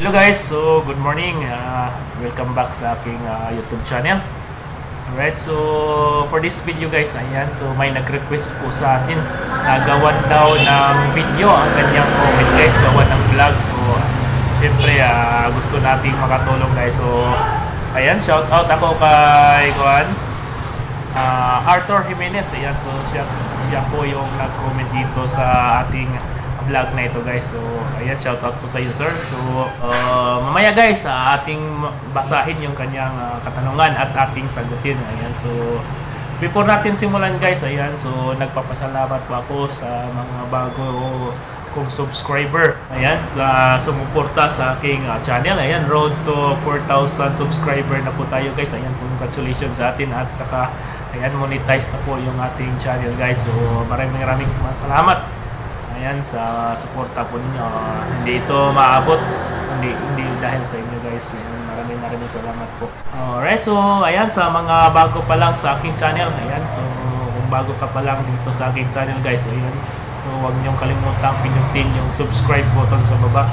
Hello guys, so good morning. Uh, welcome back sa aking uh, YouTube channel. Alright, so for this video guys, ayan, so may nag-request po sa atin na gawan daw ng video ang kanyang comment guys, gawan ng vlog. So, syempre, uh, gusto nating makatulong guys. So, ayan, shout out ako kay Juan. Ah, Arthur Jimenez, ayan, so siya, siya po yung nag-comment dito sa ating vlog na ito guys. So, ayan, shout out po sa iyo sir. So, uh, mamaya guys, uh, ating basahin yung kanyang ah, katanungan at ating sagutin. Ayan, so before natin simulan guys, ayan, so nagpapasalamat po ako sa mga bago kong subscriber. Ayan, sa sumuporta sa aking ah, channel. Ayan, road to 4,000 subscriber na po tayo guys. Ayan, congratulations sa atin at saka ayan, monetize na po yung ating channel guys. So, maraming maraming salamat. Ayan, sa suporta po ninyo. Hindi ito maabot. Hindi, hindi dahil sa inyo guys. Maraming maraming salamat po. Alright, so ayan, sa mga bago pa lang sa aking channel. Ayan, so kung bago ka pa lang dito sa aking channel guys, ayan. So huwag niyong kalimutang pinutin yung subscribe button sa baba.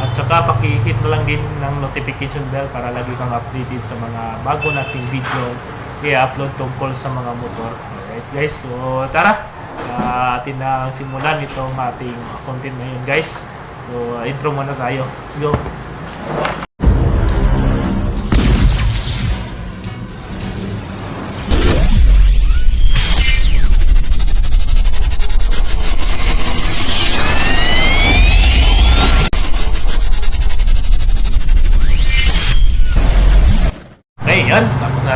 At saka paki-hit na lang din ng notification bell para lagi kang updated sa mga bago nating video i-upload tungkol sa mga motor. Alright guys, so tara! Uh, atin na simulan itong ating content ngayon guys. So intro muna tayo. Let's go!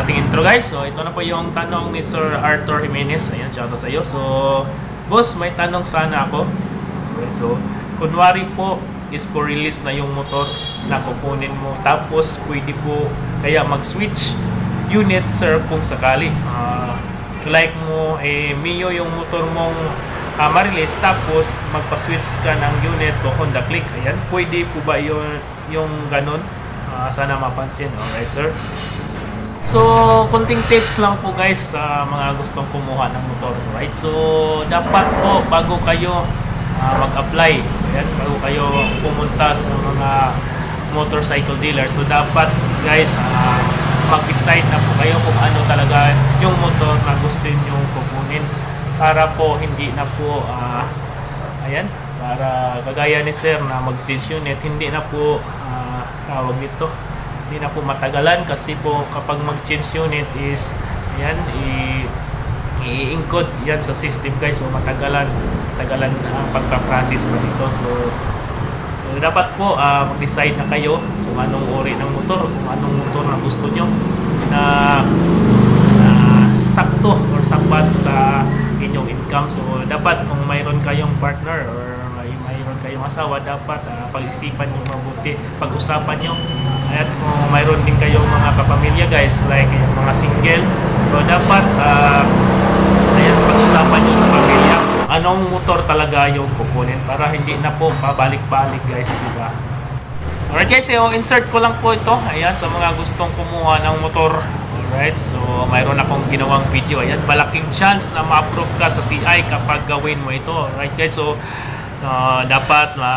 Ating intro guys. So, ito na po yung tanong ni Sir Arthur Jimenez. Ayan, shoutout sa iyo. So, boss, may tanong sana ako. So, kunwari po is for release na yung motor na kukunin mo. Tapos, pwede po kaya mag-switch unit, sir, kung sakali. Ah, like mo, eh, Mio yung motor mong uh, ma-release. Tapos, magpa-switch ka ng unit to Honda Click. Ayan, pwede po ba yun, yung ganun? Ah, sana mapansin. Alright, sir. So, kunting tips lang po guys sa mga gustong kumuha ng motor. Right? So, dapat po bago kayo ah, mag-apply, ayan, bago kayo pumunta sa mga motorcycle dealer. So, dapat guys, ah, mag-decide na po kayo kung ano talaga yung motor na gusto niyo kukunin para po hindi na po ah, ayan, para kagaya ni sir na mag-change unit, hindi na po ah, tawag nito hindi na po matagalan kasi po kapag mag-change unit is yan i i-encode yan sa system guys. So matagalan matagalan ang pagpa-process na dito so so dapat po ah, mag-decide na kayo kung anong uri ng motor kung anong motor na gusto nyo na na sakto or sapat sa inyong income. So dapat kung mayroon kayong partner or may mayroon kayong asawa dapat ah, pag-isipan nyo mabuti pag-usapan nyo at kung mayroon din kayong mga kapamilya guys like yung mga single so dapat ah, ayan pag-usapan nyo sa pamilya anong motor talaga yung kukunin para hindi na po pabalik-balik guys diba Alright guys, so insert ko lang po ito. Ayan, sa mga gustong kumuha ng motor. Alright, so mayroon akong ginawang video. Ayan, malaking chance na ma-approve ka sa CI kapag gawin mo ito. Alright guys, so uh, dapat ma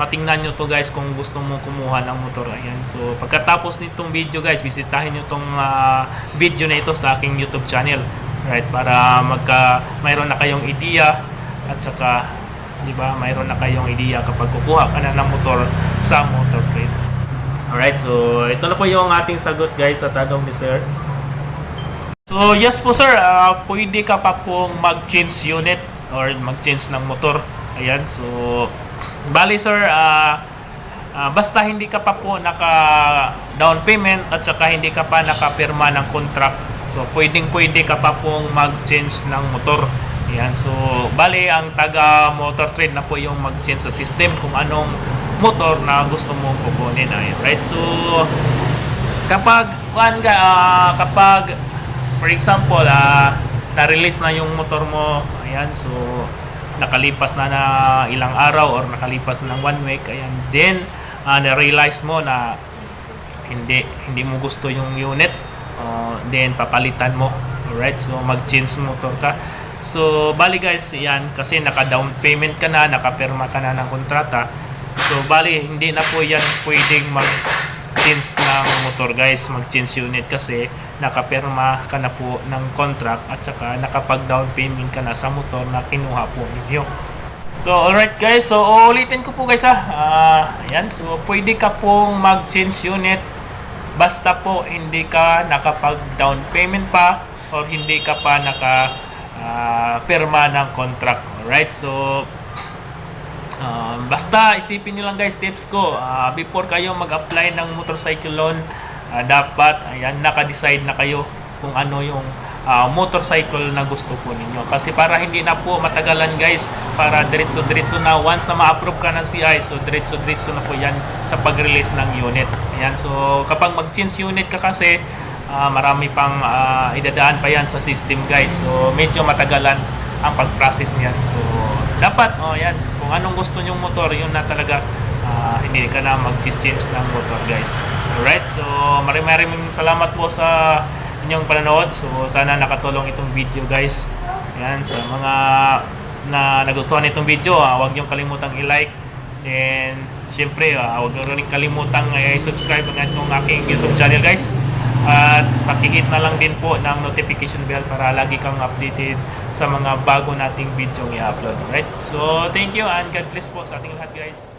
matingnan nyo to guys kung gusto mo kumuha ng motor. Ayan, so pagkatapos nitong video guys, bisitahin nyo tong ah, video na ito sa aking YouTube channel. Right, para magka mayroon na kayong idea at saka di ba mayroon na kayong idea kapag kukuha ka na ng motor sa motor trade. Alright, so ito na po yung ating sagot guys sa tanong ni sir. So yes po sir, Ah, pwede ka pa pong mag-change unit or mag-change ng motor. Ayan, so bali sir, ah, ah, basta hindi ka pa po naka down payment at saka hindi ka pa nakapirma ng contract. So pwedeng pwede ka pa pong mag-change ng motor. Ayan, so bali ang taga motor trade na po yung mag-change sa system kung anong motor na gusto mong kukunin. Ayan, right? So kapag kuan ka ah, kapag for example ah na-release na yung motor mo ayan so nakalipas na na ilang araw or nakalipas na ng one week ayan. Then ah, na-realize mo na hindi hindi mo gusto yung unit. Uh, then papalitan mo. Alright so mag-change motor ka. So bali guys yan kasi naka down payment ka na nakapirma ka na ng kontrata. So, bali, hindi na po yan pwedeng mag-change ng motor guys, mag-change unit kasi nakapirma ka na po ng contract at saka nakapag-down payment ka na sa motor na kinuha po ninyo. So, alright guys. So, ulitin ko po guys ha. Ah, ayan. So, pwede ka pong mag-change unit basta po hindi ka nakapag-down payment pa or hindi ka pa naka ah, pirma ng contract. Alright. So, Um, basta isipin nyo lang guys tips ko ah, before kayo mag-apply ng motorcycle loan ah, dapat ayan naka-decide na kayo kung ano yung ah, motorcycle na gusto po ninyo. Kasi para hindi na po matagalan guys para diretso diretso na once na ma-approve ka ng CI so diretso diretso na po yan sa pag-release ng unit. Ayan so kapag mag-change unit ka kasi ah, marami pang ah, idadaan pa yan sa system guys. So medyo matagalan ang pag-process niyan. So dapat oh yan kung anong gusto nyong motor yun na talaga ah, hindi ka na mag-change ng motor guys alright so maraming maraming salamat po sa inyong panonood so sana nakatulong itong video guys yan sa mga na nagustuhan itong video ah, huwag niyong kalimutang i-like and syempre ah, huwag niyo rin kalimutang eh, subscribe ang itong aking youtube channel guys at pakihit na lang din po ng notification bell para lagi kang updated sa mga bago nating video i-upload. Right? So, thank you and God bless po sa ating lahat guys.